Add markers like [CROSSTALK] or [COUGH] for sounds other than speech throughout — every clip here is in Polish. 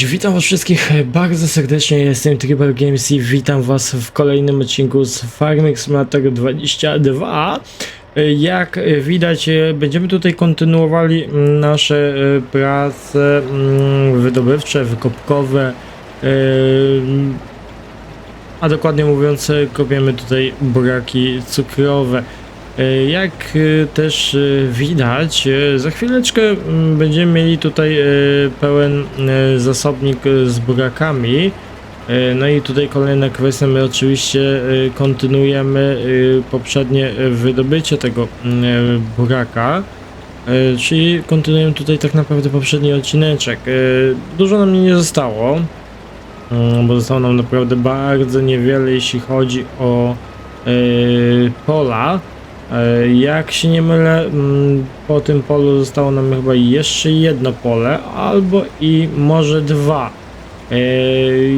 Cześć, witam was wszystkich bardzo serdecznie, jestem Tribal Games i witam was w kolejnym odcinku z Farming Simulator 22. Jak widać, będziemy tutaj kontynuowali nasze prace mm, wydobywcze, wykopkowe, em, a dokładnie mówiąc kopiemy tutaj buraki cukrowe. E, Jak e, też e, widać, za chwileczkę mm, będziemy mieli tutaj pełen zasobnik z burakami. No i tutaj kolejna kwestia, my oczywiście kontynuujemy poprzednie wydobycie tego mm, buraka. Czyli kontynuujemy tutaj tak naprawdę poprzedni odcineczek. Dużo nam nie zostało, mm, bo zostało nam naprawdę bardzo niewiele, jeśli chodzi o pola. E, Jak się nie mylę, mm, po tym polu zostało nam chyba jeszcze jedno pole, albo i może dwa. E,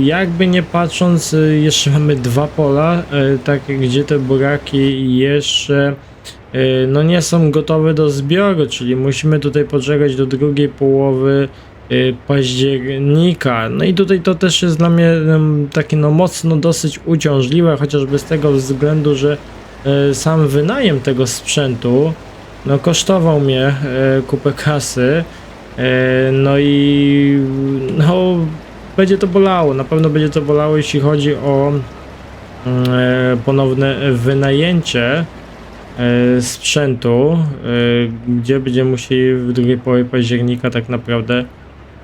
Jakby nie patrząc, e, jeszcze [LAUGHS] mamy dwa pola, takie gdzie te buraki jeszcze no nie są gotowe do zbioru, czyli musimy tutaj poczekać do drugiej połowy października. No i tutaj to też jest dla mnie takie no mocno dosyć uciążliwe, chociażby z tego względu, że sam wynajem tego sprzętu no kosztował mnie e, kupę kasy e, no i no będzie to bolało, na pewno będzie to bolało jeśli chodzi o mm, e, ponowne wynajęcie e, sprzętu, e, gdzie będziemy musieli w drugiej połowie października tak naprawdę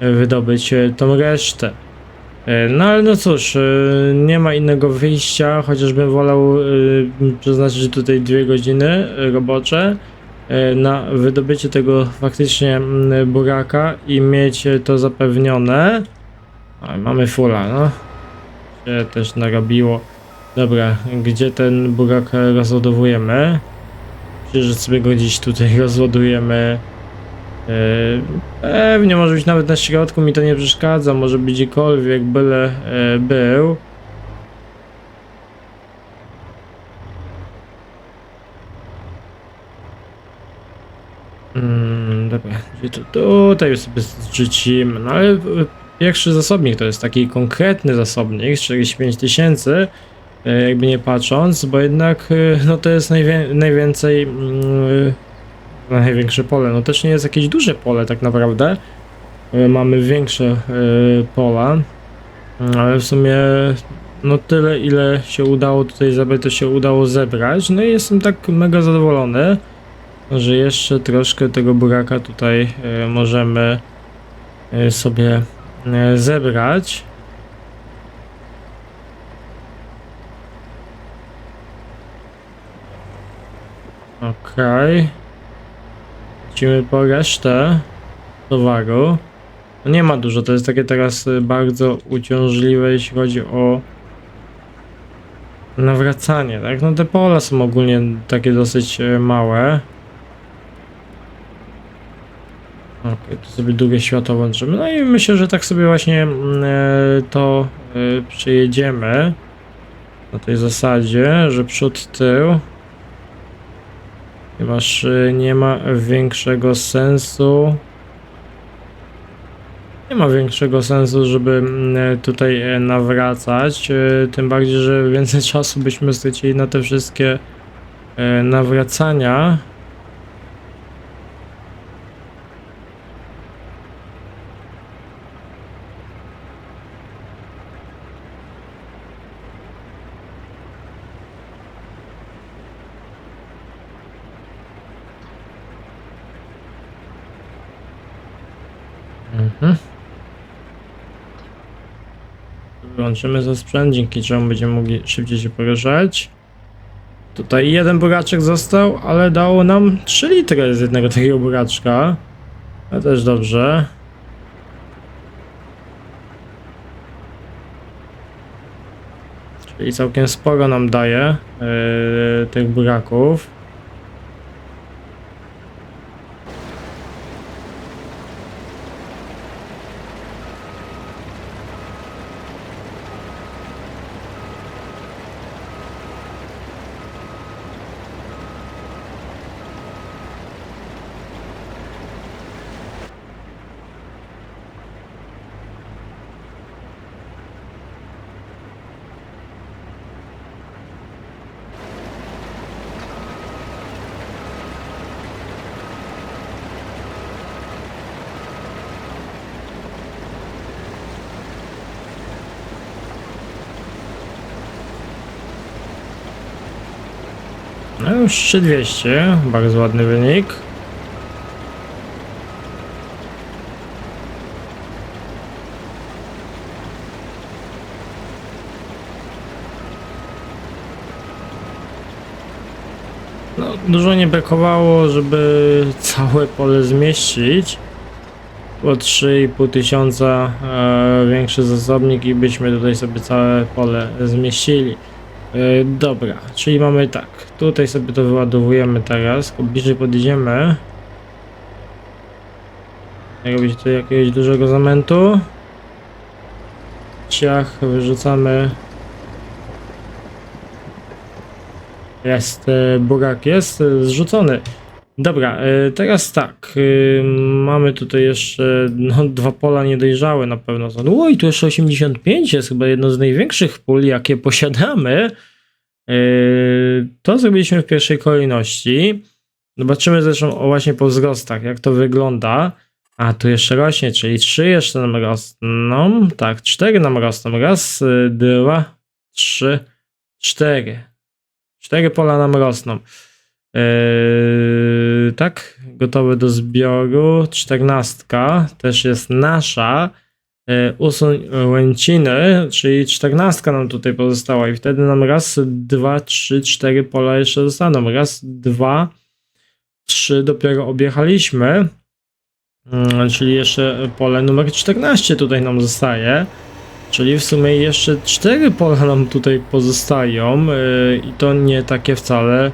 e, wydobyć e, tą resztę. E, No ale no cóż, e, nie ma innego wyjścia, chociażbym wolał e, przeznaczyć tutaj dwie godziny robocze na wydobycie tego faktycznie buraka i mieć to zapewnione. Mamy fula, no. Się też narobiło. Dobra, gdzie ten burak rozładowujemy? Myślę, że sobie go gdzieś tutaj [LAUGHS] rozładujemy. Yy, pewnie może być nawet na środku, mi to nie przeszkadza, może być gdziekolwiek, byle yy, był. Mm, dobra, to tutaj sobie zrzucimy, no ale y, pierwszy zasobnik to jest taki konkretny zasobnik, 45 tysięcy, jakby nie patrząc, bo jednak no to jest najwię najwięcej, największe pole, no też nie jest jakieś duże pole tak naprawdę, Y, mamy większe y, pola, y, ale w sumie no tyle ile się udało tutaj zebrać, to się udało zebrać, no i jestem tak mega zadowolony, że jeszcze troszkę tego buraka tutaj e, możemy e, sobie e, zebrać. Okej. Lecimy po resztę towaru. No nie ma dużo, to jest takie teraz e, bardzo uciążliwe, jeśli chodzi o nawracanie, tak? No te pola są ogólnie takie dosyć e, małe. Okej, tu sobie drugie światło włączymy. No i myślę, że tak sobie właśnie mm, e, to przejedziemy. Na tej zasadzie, że przód, tył. Ponieważ e, nie ma większego sensu. Nie ma większego sensu, żeby mm, tutaj e, nawracać. e, Tym bardziej, że więcej [LAUGHS] czasu byśmy stracili na te wszystkie e, nawracania. Mhm. Wyłączymy za sprzęt, dzięki czemu będziemy mogli szybciej się poruszać. Tutaj jeden buraczek został, ale dało nam 3 litry z jednego takiego buraczka. To też dobrze. Czyli całkiem sporo nam daje yy, tych buraków. Już 3200, bardzo ładny wynik. No, dużo nie brakowało, żeby całe pole zmieścić. Po 3,5 tysiąca e, większy zasobnik i byśmy tutaj sobie całe pole zmieścili. E, dobra, czyli mamy tak. Tutaj sobie to wyładowujemy teraz. Bliżej podjedziemy. Robić tutaj jakiegoś dużego zamętu. Ciach, wyrzucamy. Jest, e, burak jest zrzucony. Dobra, e, teraz tak. e, Mamy tutaj jeszcze no, dwa pola niedojrzałe na pewno. Oj, tu jeszcze 85 jest chyba jedno z największych pól, jakie posiadamy. E, To zrobiliśmy w pierwszej kolejności. Zobaczymy zresztą właśnie po wzrostach, jak to wygląda. A tu jeszcze rośnie, czyli trzy jeszcze nam rosną. Tak, cztery nam rosną. Raz, dwa, trzy, cztery. Cztery pola nam rosną. Yy, tak, gotowe do zbioru. Czternastka też jest nasza. Yy, usuń łęciny, czyli czternastka nam tutaj pozostała i wtedy nam raz, dwa, trzy, cztery pola jeszcze zostaną. Raz, dwa, trzy dopiero objechaliśmy. Mm, Czyli jeszcze pole numer 14 tutaj nam zostaje. Czyli w sumie jeszcze 4 pola nam tutaj pozostają yy, i to nie takie wcale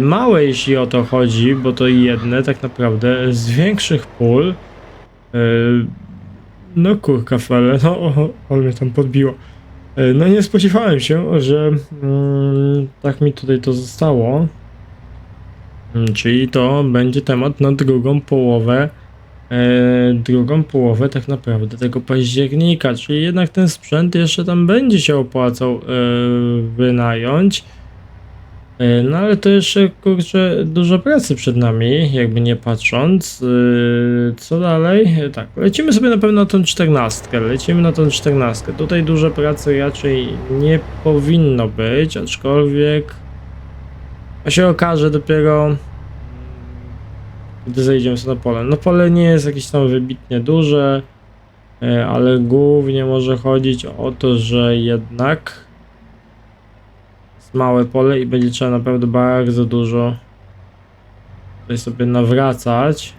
małe jeśli o to chodzi, bo to jedne tak naprawdę z większych pól. Yy, No kurka fele, no o, ale mnie tam podbiło. Yy, No nie spodziewałem się, że mm, tak mi tutaj to zostało. Mm, Czyli to będzie temat na drugą połowę e, drugą połowę tak naprawdę tego października, czyli jednak ten sprzęt jeszcze tam będzie się opłacał e, wynająć. E, no ale to jeszcze kurczę dużo pracy przed nami, jakby nie patrząc. E, co dalej? E, tak, lecimy sobie na pewno na tą czternastkę, lecimy na tą czternastkę. Tutaj dużo pracy raczej nie powinno być, aczkolwiek to się okaże dopiero gdy zejdziemy sobie na pole. No pole nie jest jakieś tam wybitnie duże, ale głównie może chodzić o to, że jednak małe pole i będzie trzeba naprawdę bardzo dużo tutaj sobie nawracać.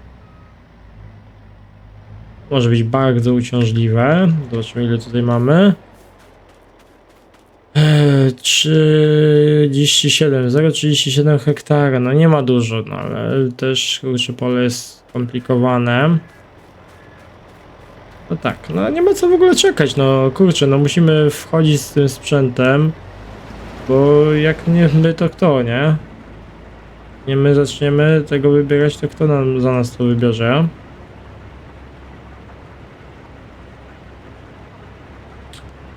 Może być bardzo uciążliwe. Zobaczymy ile tutaj mamy. Eee, 37, 0,37 hektara, no nie ma dużo, no ale też kurczę pole jest skomplikowane. No tak, no nie ma co w ogóle czekać, no kurczę, no musimy wchodzić z tym sprzętem, bo jak nie my, to kto, nie? Nie my zaczniemy tego wybierać, to kto nam za nas to wybierze?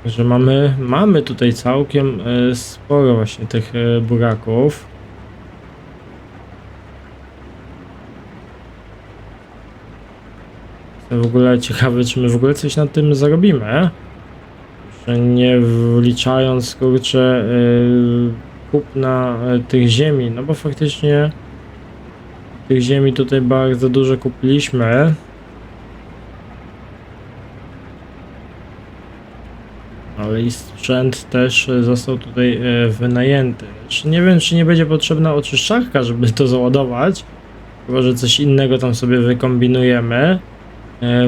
Że mamy, mamy tutaj całkiem e, sporo właśnie tych e, buraków. W ogóle ciekawy, czy my w ogóle coś na tym zarobimy. Nie wliczając kurczę e, kupna e, tych ziemi, no bo faktycznie tych ziemi tutaj bardzo dużo kupiliśmy. Ale i sprzęt też e, został tutaj e, wynajęty. Znaczy, nie wiem, czy nie będzie potrzebna oczyszczarka, żeby to załadować. Chyba, że coś innego tam sobie wykombinujemy.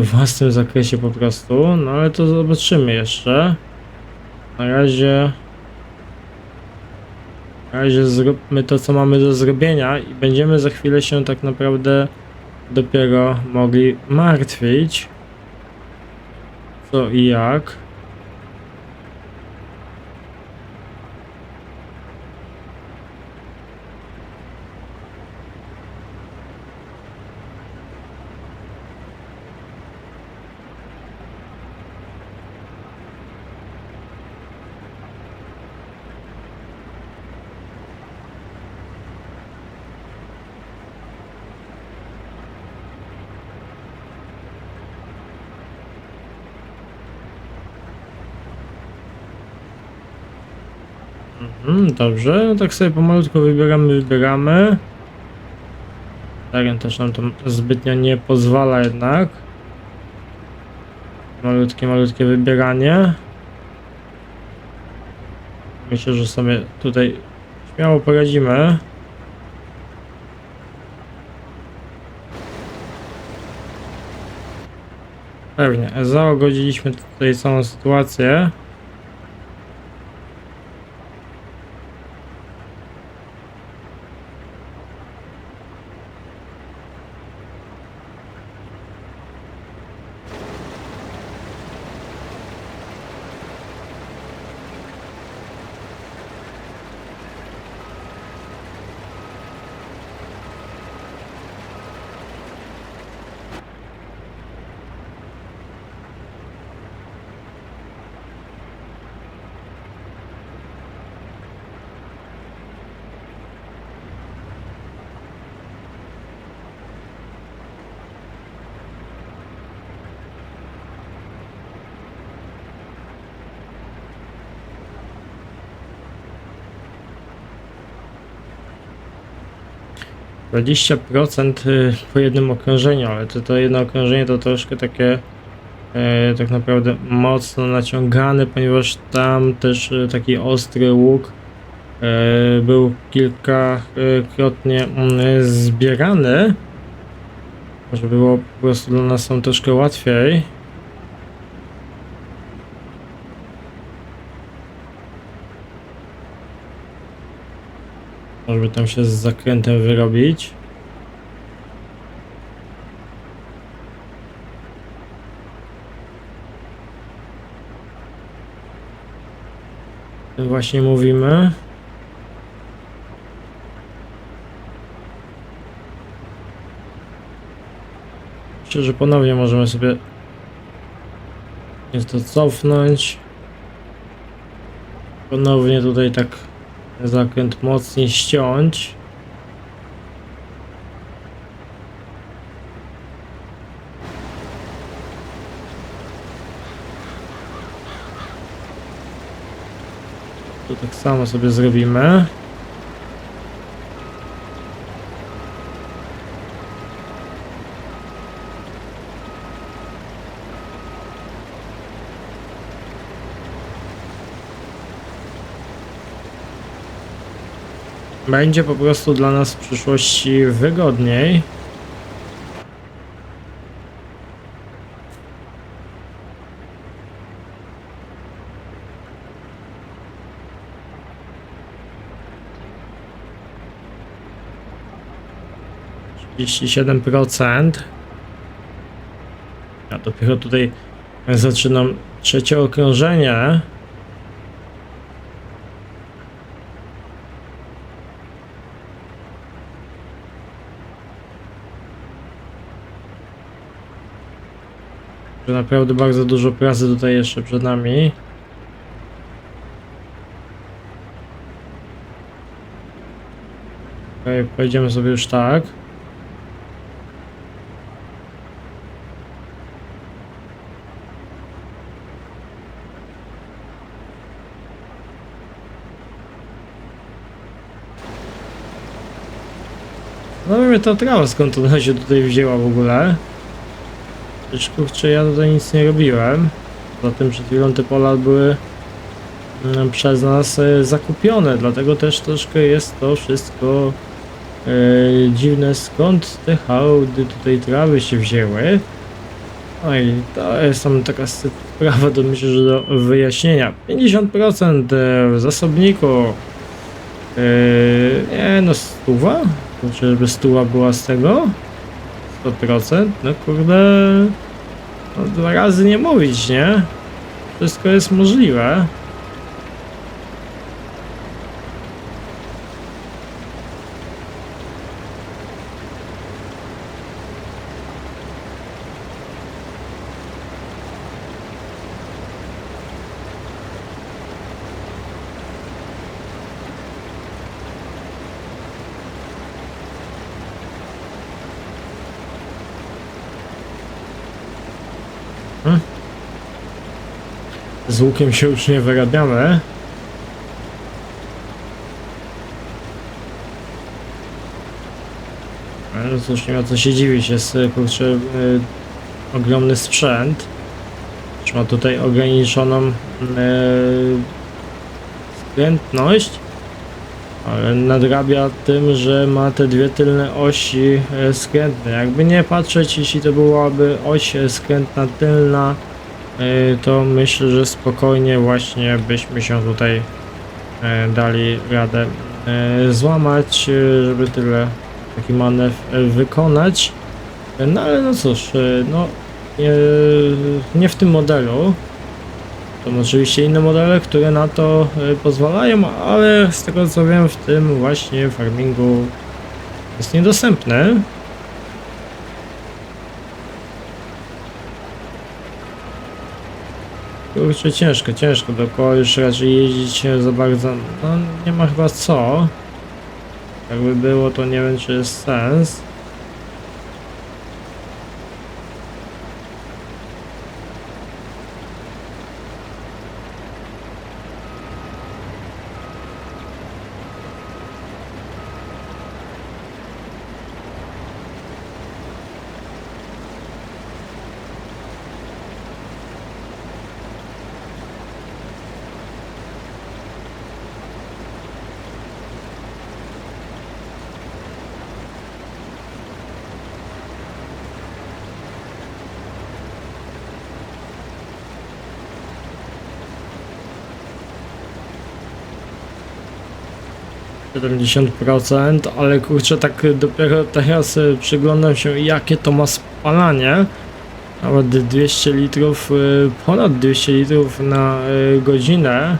W własnym zakresie po prostu. No ale to zobaczymy jeszcze. Na razie. Na razie zróbmy to, co mamy do zrobienia i będziemy za chwilę się tak naprawdę dopiero mogli martwić. Co i jak. Mhm, dobrze, no tak sobie pomalutko wybieramy, wybieramy. Teren też nam to zbytnio nie pozwala jednak. Malutkie, malutkie wybieranie. Myślę, że sobie tutaj śmiało poradzimy. Pewnie, zaogodziliśmy tutaj całą sytuację. Dwadzieścia procent y, po jednym okrążeniu, ale to, to jedno okrążenie to troszkę takie e, tak naprawdę mocno naciągane, ponieważ tam też e, taki ostry łuk e, był kilkakrotnie mm, zbierany, żeby było po prostu dla nas tam troszkę łatwiej. Żeby tam się z zakrętem wyrobić. Właśnie mówimy. Myślę, że ponownie możemy sobie jest to cofnąć. Ponownie tutaj tak zakręt mocniej ściąć. Tu tak samo sobie zrobimy. Będzie po prostu dla nas w przyszłości wygodniej. Siedem procent. Ja dopiero tutaj zaczynam trzecie okrążenie. Naprawdę bardzo dużo pracy tutaj jeszcze przed nami. Okej, pojedziemy sobie już tak. No mnie ta trawa skąd ona się tutaj wzięła w ogóle. Przecież kurczę, ja tutaj nic nie robiłem. Poza tym przed chwilą te pola były mm, przez nas e, zakupione, dlatego też troszkę jest to wszystko e, dziwne, skąd te hałdy tutaj trawy się wzięły. No i to jest tam taka sprawa do myślę, że do wyjaśnienia. 50% w zasobniku. E, nie no, stuwa? Kurczę, żeby stuwa była z tego? 100%? No kurde... No dwa razy nie mówić, nie? Wszystko jest możliwe. z łukiem się już nie wyrabiamy. No cóż, nie ma co się dziwić, jest e, kurczę y, ogromny sprzęt. Ma tutaj ograniczoną mm, e, y, skrętność, ale nadrabia tym, że ma te dwie tylne osi e, skrętne. Jakby nie patrzeć, jeśli to byłaby oś skrętna tylna, to myślę, że spokojnie właśnie byśmy się tutaj y, dali radę y, złamać, y, żeby tyle taki manewr e, wykonać. E, No ale no cóż, e, no nie, nie w tym modelu. Są oczywiście inne modele, które na to e, pozwalają, ale z tego co wiem w tym właśnie farmingu jest niedostępny. Kurczę, ciężko, ciężko dookoła już raczej jeździć za bardzo, no nie ma chyba co. Jakby było, to nie wiem, czy jest sens. Siedemdziesiąt procent, ale kurczę, tak dopiero teraz e, przyglądam się, jakie to ma spalanie. Nawet 200 litrów, e, ponad 200 litrów na e, godzinę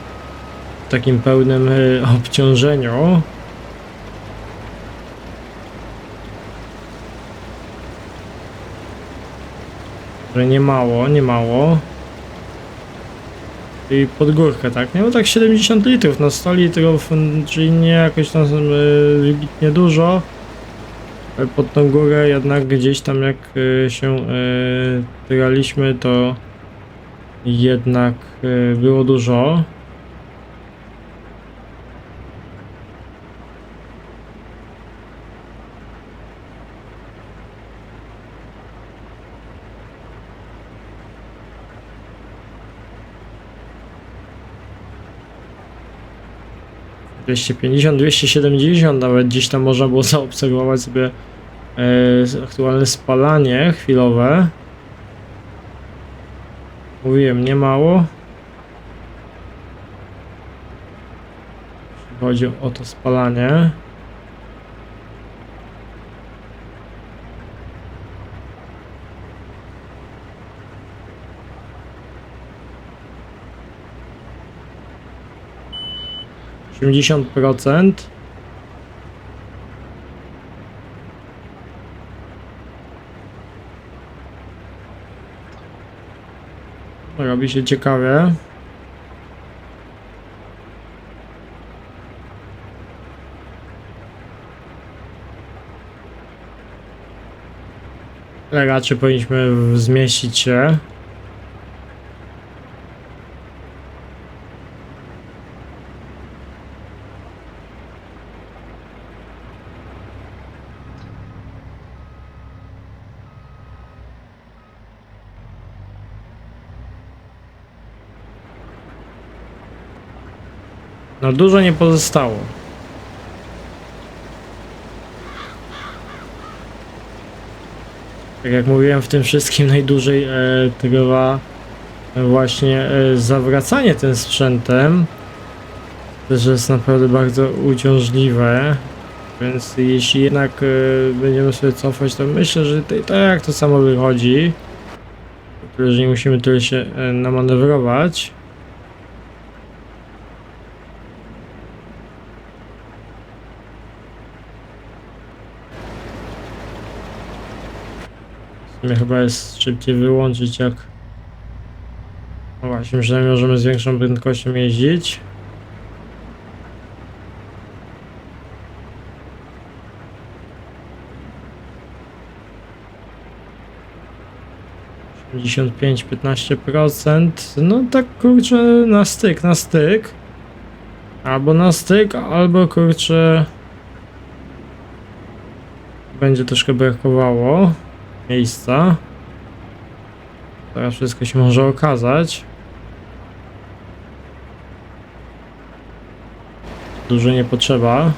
w takim pełnym obciążeniu. Że nie mało, nie mało. I pod górkę, tak? Nie, no tak 70 litrów, no 100 litrów, czyli nie jakoś tam e, wybitnie dużo. Ale pod tą górę jednak gdzieś tam jak e, się e, tyraliśmy, to jednak e, było dużo. Dwieście pięćdziesiąt, dwieście siedemdziesiąt, nawet gdzieś tam można było zaobserwować sobie e, aktualne spalanie chwilowe. Mówiłem, nie mało. Jeśli chodzi o to spalanie. Osiemdziesiąt procent. Robi się ciekawie. Raczej powinniśmy zmieścić się. No dużo nie pozostało. Tak jak mówiłem, w tym wszystkim [LAUGHS] najdłużej e, trwa właśnie e, zawracanie tym sprzętem. Też jest naprawdę bardzo uciążliwe. Więc jeśli jednak e, będziemy sobie cofać, to myślę, że to jak to samo wychodzi. Tyle, że nie musimy tyle się e, namanewrować. W sumie chyba jest szybciej wyłączyć jak... No właśnie, przynajmniej możemy z większą prędkością jeździć. Pięć, piętnaście procent. No tak kurczę na styk, na styk. Albo na styk, albo kurczę będzie troszkę brakowało miejsca. Teraz wszystko się może okazać. Dużo nie potrzeba.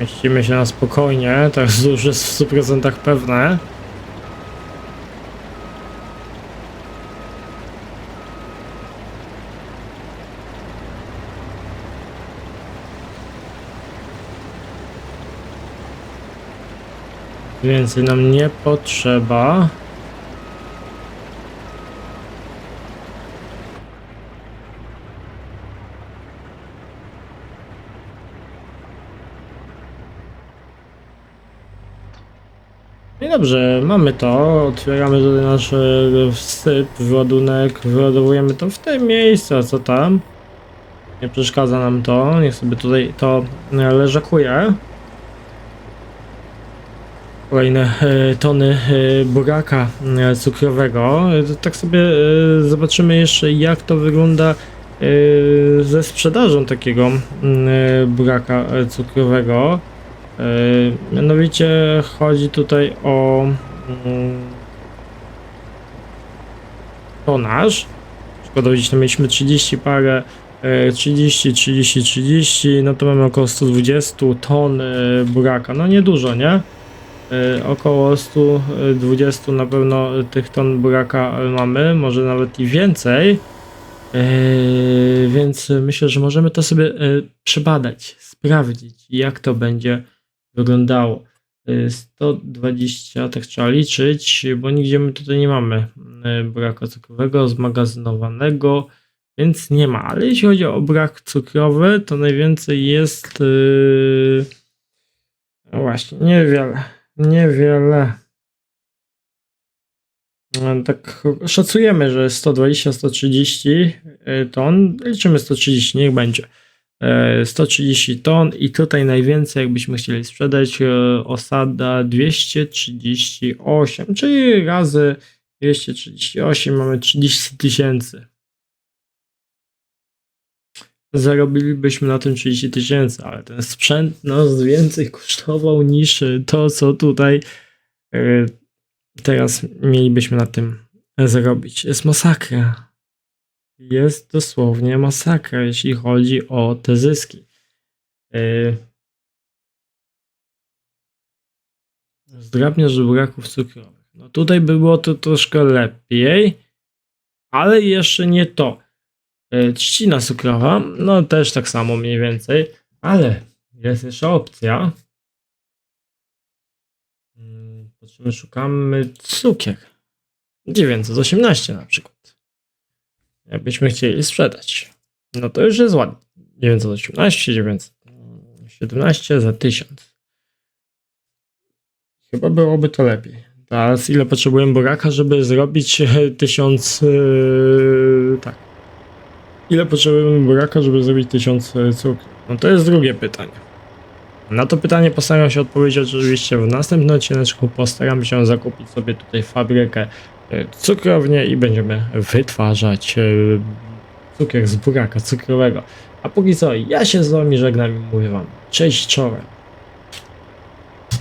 Mieścimy się na spokojnie, to już jest w 100% pewne. Więcej nam nie potrzeba. Dobrze, mamy to. Otwieramy tutaj nasz e, wsyp, wyładunek, wyładowujemy to w tym miejscu, a co tam? Nie przeszkadza nam to, niech sobie tutaj to leżakuje. Kolejne e, tony e, buraka cukrowego. Tak sobie zobaczymy jeszcze jak to wygląda ze sprzedażą takiego mm, buraka cukrowego. E, Mianowicie chodzi tutaj o mm, tonaż. Przykładowo gdzieś tam mieliśmy 30 parę, e, 30, 30, 30, no to mamy około 120 ton e, buraka. No niedużo, nie? E, Około 120 na pewno tych ton buraka mamy, może nawet i więcej. Więc myślę, że możemy to sobie przebadać, sprawdzić, jak to będzie wyglądało. Y, 120, tak trzeba liczyć, bo nigdzie my tutaj nie mamy y, braku cukrowego zmagazynowanego, więc nie ma. Ale jeśli chodzi o brak cukrowy, to najwięcej jest. Yy... Właśnie, niewiele. Niewiele. No, Tak szacujemy, że 120-130 ton. Liczymy 130, niech będzie. E, 130 ton i tutaj najwięcej jakbyśmy chcieli sprzedać e, osada 238, czyli razy 238 mamy 30 tysięcy. Zarobilibyśmy na tym 30 tysięcy, ale ten sprzęt nas więcej kosztował niż to, co tutaj e, teraz mielibyśmy na tym zarobić. Jest masakra jest dosłownie masakra, jeśli chodzi o te zyski. Yy... Zdrabniarz buraków cukrowych. No tutaj by było to troszkę lepiej, ale jeszcze nie to. Yy, trzcina cukrowa, no też tak samo mniej więcej, ale jest jeszcze opcja. Yy, Patrzymy, szukamy cukier. 918 na przykład jakbyśmy chcieli sprzedać. No to już jest ładnie. 918, 917 za 1000. Chyba byłoby to lepiej. Teraz ile potrzebujemy buraka, żeby zrobić 1000... Yy, tak. Ile potrzebujemy buraka, żeby zrobić 1000 cukru? No to jest drugie pytanie. Na to pytanie postaram się odpowiedzieć oczywiście w następnym odcineczku. Postaram się zakupić sobie tutaj fabrykę e, cukrownię i będziemy wytwarzać e, cukier z buraka cukrowego. A póki co, ja się z wami żegnam i mówię wam cześć czołem.